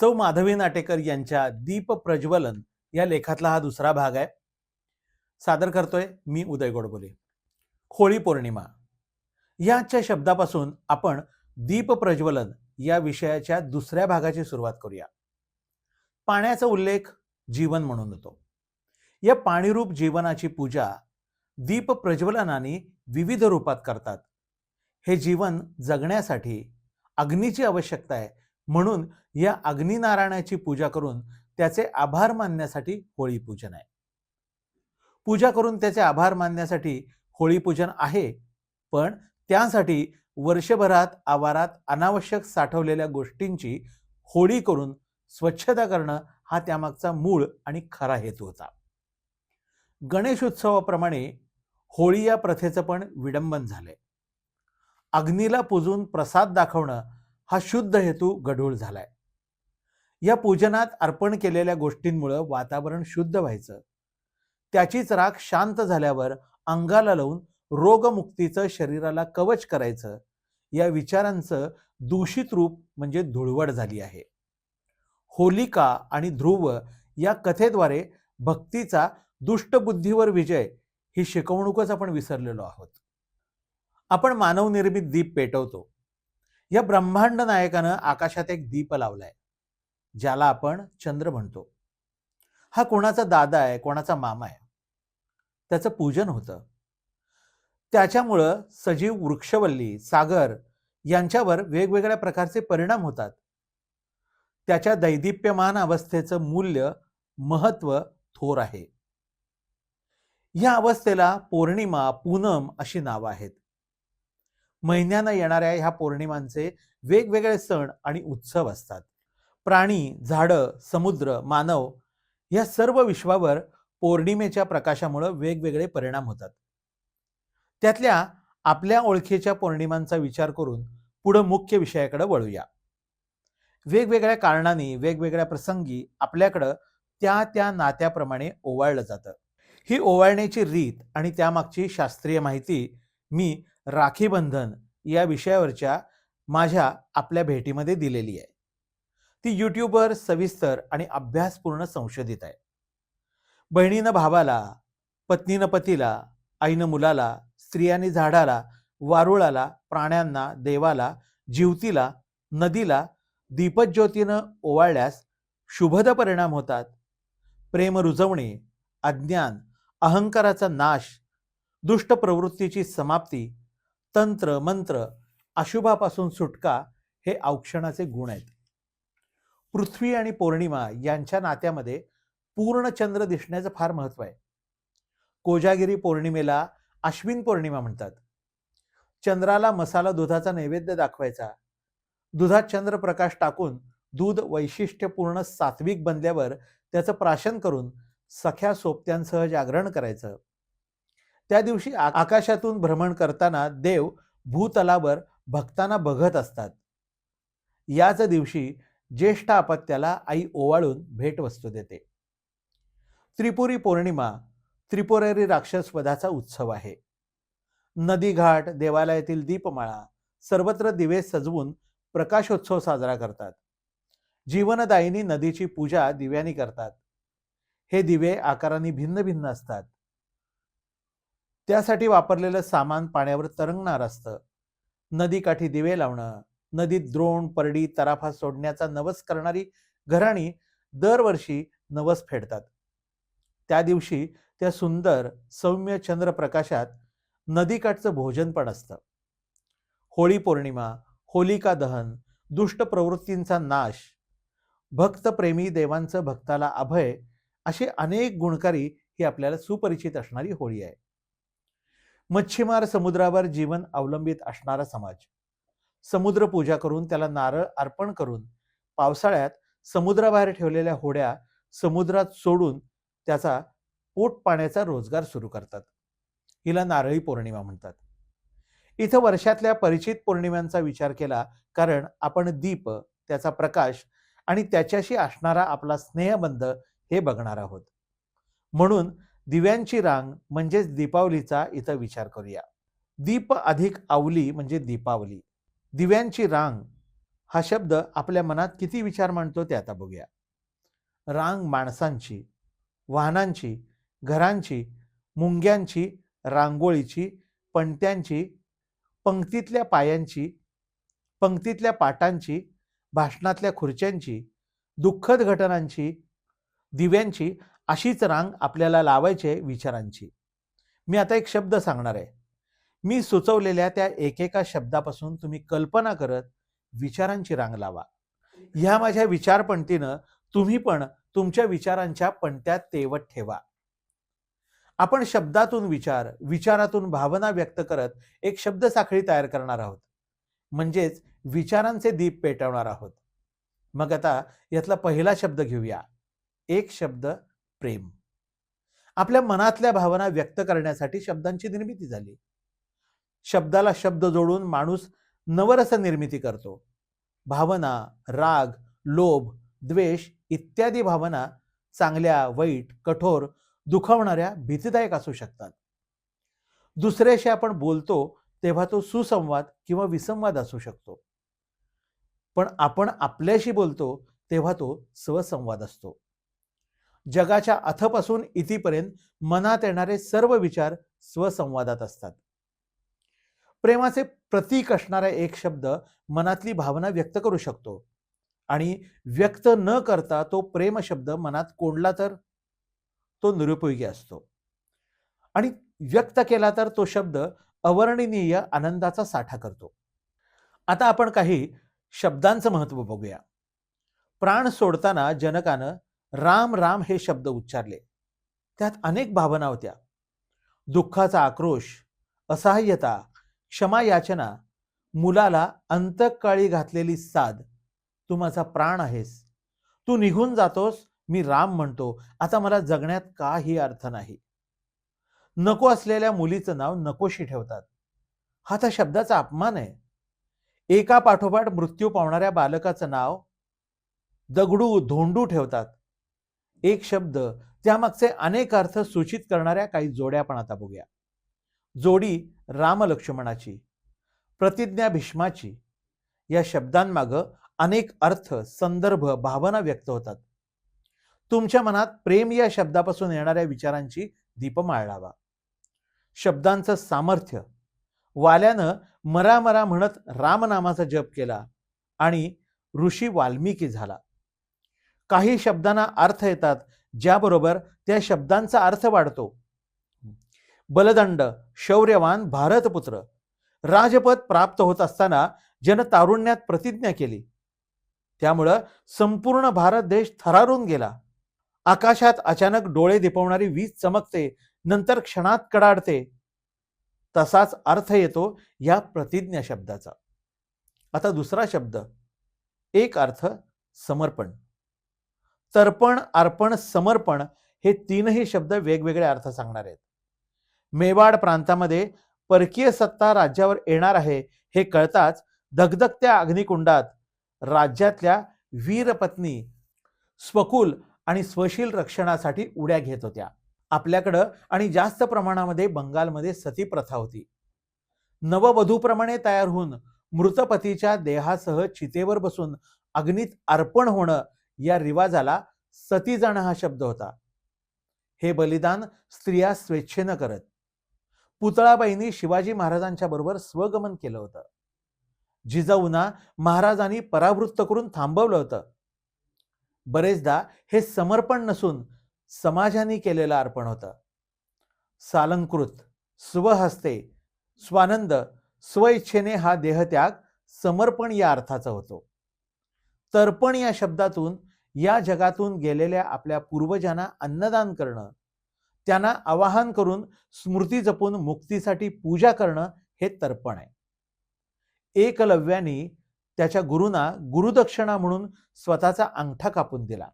सौ माधवी नाटेकर यांच्या दीप प्रज्वलन या लेखातला हा दुसरा भाग आहे. सादर करतोय मी उदय गोडबोले. होळी पौर्णिमा. याच्या शब्दापासून आपण दीप प्रज्वलन या विषयाच्या दुसऱ्या भागाची सुरुवात करूया. पाण्याचा उल्लेख जीवन म्हणून होतो. या पाणीरूप जीवनाची पूजा दीप प्रज्वलनाने विविध रूपात करतात. हे जीवन जगण्यासाठी अग्नीची आवश्यकता आहे म्हणून या अग्निनारायणाची पूजा करून त्याचे आभार मानण्यासाठी होळी पूजन आहे. पूजा करून त्याचे आभार मानण्यासाठी होळी पूजन आहे पण त्यासाठी वर्षभरात आवारात अनावश्यक साठवलेल्या गोष्टींची होळी करून स्वच्छता करणं हा त्यामागचा मूळ आणि खरा हेतू होता. गणेश उत्सवाप्रमाणे होळी या प्रथेचं पण विडंबन झालंय. अग्नीला पूजून प्रसाद दाखवणं हा शुद्ध हेतू गढूळ झालाय. या पूजनात अर्पण केलेल्या गोष्टींमुळं वातावरण शुद्ध व्हायचं. त्याचीच राख शांत झाल्यावर अंगाला लावून रोगमुक्तीचं शरीराला कवच करायचं या विचारांचं दूषित रूप म्हणजे धुळवड झाली आहे. होलिका आणि ध्रुव या कथेद्वारे भक्तीचा दुष्टबुद्धीवर विजय ही शिकवणूकच आपण विसरलेलो आहोत. आपण मानवनिर्मित दीप पेटवतो. या ब्रह्मांड नायकानं आकाशात एक दीप लावलाय ज्याला आपण चंद्र म्हणतो. हा कोणाचा दादा आहे कोणाचा मामा आहे? त्याचं पूजन होतं. त्याच्यामुळं सजीव वृक्षवल्ली सागर यांच्यावर वेगवेगळ्या प्रकारचे परिणाम होतात. त्याच्या दैदिप्यमान अवस्थेचं मूल्य महत्त्व थोर आहे. या अवस्थेला पौर्णिमा पूनम अशी नावं आहेत. महिन्यानं येणाऱ्या ह्या पौर्णिमांचे वेगवेगळे सण आणि उत्सव असतात. प्राणी झाडं समुद्र मानव या सर्व विश्वावर पौर्णिमेच्या प्रकाशामुळं वेगवेगळे परिणाम होतात. त्यातल्या आपल्या ओळखीच्या पौर्णिमांचा विचार करून पुढं मुख्य विषयाकडे वळूया. वेगवेगळ्या कारणांनी वेगवेगळ्या प्रसंगी आपल्याकडं त्या त्या नात्याप्रमाणे ओवाळलं जातं. ही ओवाळण्याची रीत आणि त्यामागची शास्त्रीय माहिती मी राखीबंधन या विषयावरच्या माझ्या आपल्या भेटीमध्ये दिलेली आहे. ती यूट्यूबवर सविस्तर आणि अभ्यासपूर्ण संशोधित आहे. बहिणीनं भावाला पत्नीनं पतीला आईनं मुलाला स्त्रियांनी झाडाला वारुळाला प्राण्यांना देवाला जीवतीला नदीला दीपज्योतीनं ओवाळल्यास शुभद परिणाम होतात. प्रेम रुजवणे अज्ञान अहंकाराचा नाश दुष्ट प्रवृत्तीची समाप्ती तंत्र मंत्र अशुभापासून सुटका हे औक्षणाचे गुण आहेत. पृथ्वी आणि पौर्णिमा यांच्या नात्यामध्ये पूर्ण चंद्र दिसण्याचं फार महत्त्व आहे. कोजागिरी पौर्णिमेला अश्विन पौर्णिमा म्हणतात. चंद्राला मसाला दुधाचा नैवेद्य दाखवायचा. दुधात चंद्रप्रकाश टाकून दूध वैशिष्ट्यपूर्ण सात्विक बनल्यावर त्याचं प्राशन करून सख्या सोबत्यांसह जागरण करायचं. त्या दिवशी आ- आकाशातून भ्रमण करताना देव भूतलावर भक्तांना बघत असतात. याच दिवशी ज्येष्ठ अपत्याला आई ओवाळून भेटवस्तू देते. त्रिपुरी पौर्णिमा त्रिपुरारी राक्षसवधाचा उत्सव आहे. नदी घाट देवालयातील दीपमाळा सर्वत्र दिवे सजवून प्रकाशोत्सव साजरा करतात. जीवनदायिनी नदीची पूजा दिव्यांनी करतात. हे दिवे आकाराने भिन्न भिन्न असतात. त्यासाठी वापरलेलं सामान पाण्यावर तरंगणार असतं. नदीकाठी दिवे लावणं नदीत द्रोण परडी तराफा सोडण्याचा नवस करणारी घराणी दरवर्षी नवस फेडतात. त्या दिवशी त्या सुंदर सौम्य चंद्रप्रकाशात नदीकाठचं भोजन पण असतं. होळी पौर्णिमा होलिका दहन दुष्ट प्रवृत्तींचा नाश भक्तप्रेमी देवांचं भक्ताला अभय असे अनेक गुणकारी ही आपल्याला सुपरिचित असणारी होळी आहे. मच्छीमार समुद्रावर जीवन अवलंबित असणारा समाज. समुद्र पूजा करून त्याला नारळ अर्पण करून पावसाळ्यात समुद्राबाहेर ठेवलेल्या होड्या समुद्रात सोडून त्याचा पोट पाण्याचा रोजगार सुरू करतात. हिला नारळी पौर्णिमा म्हणतात. इथं वर्षातल्या परिचित पौर्णिमांचा विचार केला कारण आपण दीप त्याचा प्रकाश आणि त्याच्याशी असणारा आपला स्नेहबंध हे बघणार आहोत. म्हणून दिव्यांची रांग म्हणजेच दीपावलीचा इथं विचार करूया. दीप अधिक आवली म्हणजे दीपावली. दिव्यांची रांग हा शब्द आपल्या मनात किती विचार मांडतो ते आता बघूया. रांग माणसांची वाहनांची घरांची मुंग्यांची रांगोळीची पणत्यांची पंक्तीतल्या पायांची पंक्तीतल्या पाटांची भाषणातल्या खुर्च्यांची दुःखद घटनांची दिव्यांची अशीच रांग आपल्याला लावायची आहे विचारांची. मी आता एक शब्द सांगणार आहे. मी सुचवलेल्या त्या एकेका शब्दापासून तुम्ही कल्पना करत विचारांची रांग लावा. ह्या माझ्या विचारपंक्तीनं तुम्ही पण तुमच्या विचारांच्या पणत्यात तेवत ठेवा. आपण शब्दातून विचार विचारातून भावना व्यक्त करत एक शब्द साखळी तयार करणार आहोत. म्हणजेच विचारांचे दीप पेटवणार आहोत. मग आता यातला पहिला शब्द घेऊया. एक शब्द प्रेम. आपल्या मनातल्या भावना व्यक्त करण्यासाठी शब्दांची निर्मिती झाली. शब्दाला शब्द जोडून माणूस नवरस निर्मिती करतो. भावना राग लोभ द्वेष इत्यादी भावना चांगल्या वाईट कठोर दुखावणाऱ्या भीतीदायक असू शकतात. दुसऱ्याशी आपण बोलतो तेव्हा तो सुसंवाद किंवा विसंवाद असू शकतो. पण आपण आपल्याशी बोलतो तेव्हा तो स्वसंवाद असतो. जगाच्या अथपासून इथीपर्यंत मनात येणारे सर्व विचार स्वसंवादात असतात. प्रेमाचे प्रतीक असणारा एक शब्द मनातली भावना व्यक्त करू शकतो. आणि व्यक्त न करता तो प्रेम शब्द मनात कोंडला तर तो निरुपयोगी असतो. आणि व्यक्त केला तर तो शब्द अवर्णनीय आनंदाचा साठा करतो. आता आपण काही शब्दांचं महत्त्व बघूया. प्राण सोडताना जनकानं राम राम हे शब्द उच्चारले. त्यात अनेक भावना होत्या. दुःखाचा आक्रोश असहाय्यता क्षमा याचना मुलाला अंतकाळी घातलेली साध तू माझा प्राण आहेस. तू निघून जातोस मी राम म्हणतो. आता मला जगण्यात काही अर्थ नाही. नको असलेल्या मुलीचं नाव नकोशी ठेवतात. हा त्या शब्दाचा अपमान आहे. एका पाठोपाठ मृत्यू पावणाऱ्या बालकाचं नाव दगडू धोंडू ठेवतात. एक शब्द त्यामागचे अनेक अर्थ सूचित करणाऱ्या काही जोड्या पण आता बघूया. जोडी रामलक्ष्मणाची प्रतिज्ञा भीष्माची या शब्दांमागं अनेक अर्थ संदर्भ भावना व्यक्त होतात. तुमच्या मनात प्रेम या शब्दापासून येणाऱ्या विचारांची दीपमाळ लावा शब्दांचं सामर्थ्य. वाल्यानं मरा मरा म्हणत रामनामाचा जप केला आणि ऋषी वाल्मिकी झाला. काही शब्दांना अर्थ येतात ज्याबरोबर त्या शब्दांचा अर्थ वाढतो. बलदंड शौर्यवान भारतपुत्र. राजपद प्राप्त होत असताना जनतारुण्यात प्रतिज्ञा केली. त्यामुळं संपूर्ण भारत देश थरारून गेला. आकाशात अचानक डोळे दिपवणारी वीज चमकते नंतर क्षणात कडाडते. तसाच अर्थ येतो या प्रतिज्ञा शब्दाचा. आता दुसरा शब्द. एक अर्थ समर्पण. तर्पण अर्पण समर्पण हे तीनही शब्द वेगवेगळे अर्थ सांगणार आहेत. मेवाड प्रांतामध्ये परकीय सत्ता राज्यावर येणार आहे हे कळताच धगधगत्या अग्निकुंडात राज्यातल्या वीरपत्नी स्वकुल आणि स्वशील रक्षणासाठी उड्या घेत होत्या. आपल्याकडं आणि जास्त प्रमाणामध्ये बंगालमध्ये सती प्रथा होती. नववधूप्रमाणे तयार होऊन मृतपतीच्या देहासह चितेवर बसून अग्नीत अर्पण होणं या रिवाजाला सती जाणं हा शब्द होता. हे बलिदान स्त्रिया स्वेच्छेनं करत. पुतळाबाईंनी शिवाजी महाराजांच्या बरोबर स्वगमन केलं होतं. जिजाऊना महाराजांनी परावृत्त करून थांबवलं होतं. बरेचदा हे समर्पण नसून समाजाने केलेलं अर्पण होतं. सालंकृत स्वहस्ते स्वानंद स्वइच्छेने हा देहत्याग समर्पण या अर्थाचा होतो. तर्पण या शब्दातून या जगातून गेलेल्या आपल्या पूर्वजांना अन्नदान करणं त्यांना आवाहन करून स्मृती जपून मुक्तीसाठी पूजा करणं हे तर्पण आहे. एकलव्यानी त्याच्या गुरुना गुरुदक्षिणा म्हणून स्वतःचा अंगठा कापून दिला.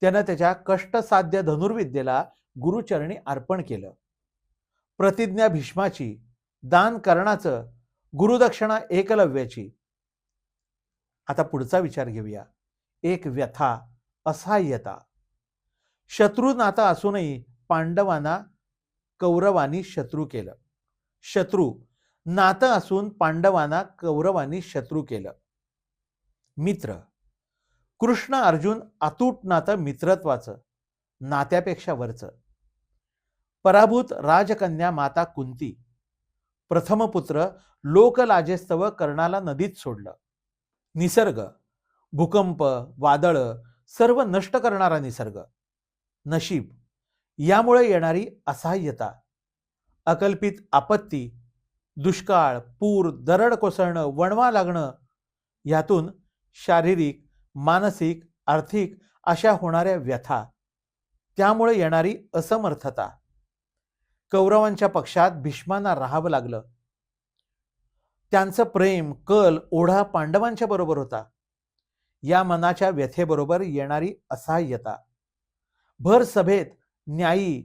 त्यानं त्याच्या कष्टसाध्य धनुर्विद्येला गुरुचरणी अर्पण केलं. प्रतिज्ञा भीष्माची दान करण्याचं गुरुदक्षिणा एकलव्याची. आता पुढचा विचार घेऊया. एक व्यथा असहाय्यता. शत्रू नातं असूनही पांडवांना कौरवांनी शत्रू केलं. शत्रू नातं असून पांडवांना कौरवांनी शत्रू केलं. मित्र कृष्ण अर्जुन अतूट नातं मित्रत्वाचं नात्यापेक्षा वरचं. पराभूत राजकन्या माता कुंती प्रथमपुत्र लोकलाजेस्तव कर्णाला नदीत सोडलं. निसर्ग भूकंप वादळं सर्व नष्ट करणारा निसर्ग नशीब यामुळे येणारी असहाय्यता अकल्पित आपत्ती दुष्काळ पूर दरड कोसळणं वणवा लागणं यातून शारीरिक मानसिक आर्थिक अशा होणाऱ्या व्यथा त्यामुळे येणारी असमर्थता. कौरवांच्या पक्षात भीष्मांना राहावं लागलं. त्यांचं प्रेम कल ओढा पांडवांच्या बरोबर होता. या मनाच्या व्यथेबरोबर येणारी असहाय्यता. भर सभेत न्यायी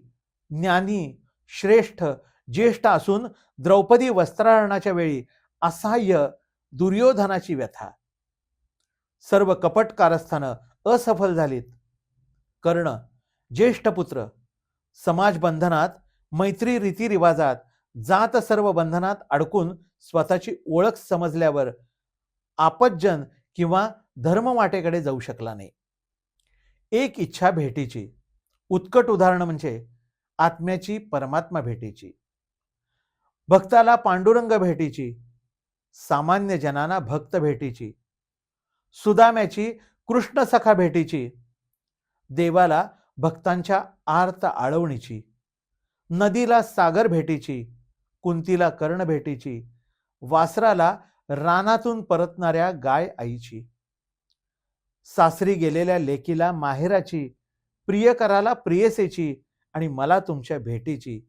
ज्ञानी श्रेष्ठ ज्येष्ठ असून द्रौपदी वस्त्रहरणाच्या वेळी असहाय्य दुर्योधनाची व्यथा. सर्व कपट कारस्थानं असफल झालीत. कर्ण ज्येष्ठ पुत्र समाज बंधनात मैत्री रीतिरिवाजात जात सर्व बंधनात अडकून स्वतःची ओळख समजल्यावर आपज्जन किंवा धर्मवाटेकडे जाऊ शकला नाही. एक इच्छा भेटीची उत्कट उदाहरण म्हणजे आत्म्याची परमात्मा भेटीची. भक्ताला पांडुरंग भेटीची सामान्य जनांना भक्त भेटीची सुदाम्याची कृष्ण सखा भेटीची देवाला भक्तांच्या आर्त आळवणीची नदीला सागर भेटीची कुंतीला कर्ण भेटीची वासराला रानातून परतणाऱ्या गाय आईची. सासरी गेलेल्या लेकीला माहेराची प्रियकराला प्रियसेची आणि मला तुमच्या भेटीची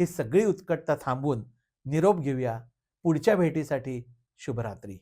ही सगळी उत्कटता थांबवून निरोप घेऊया. पुढच्या भेटीसाठी शुभरात्री.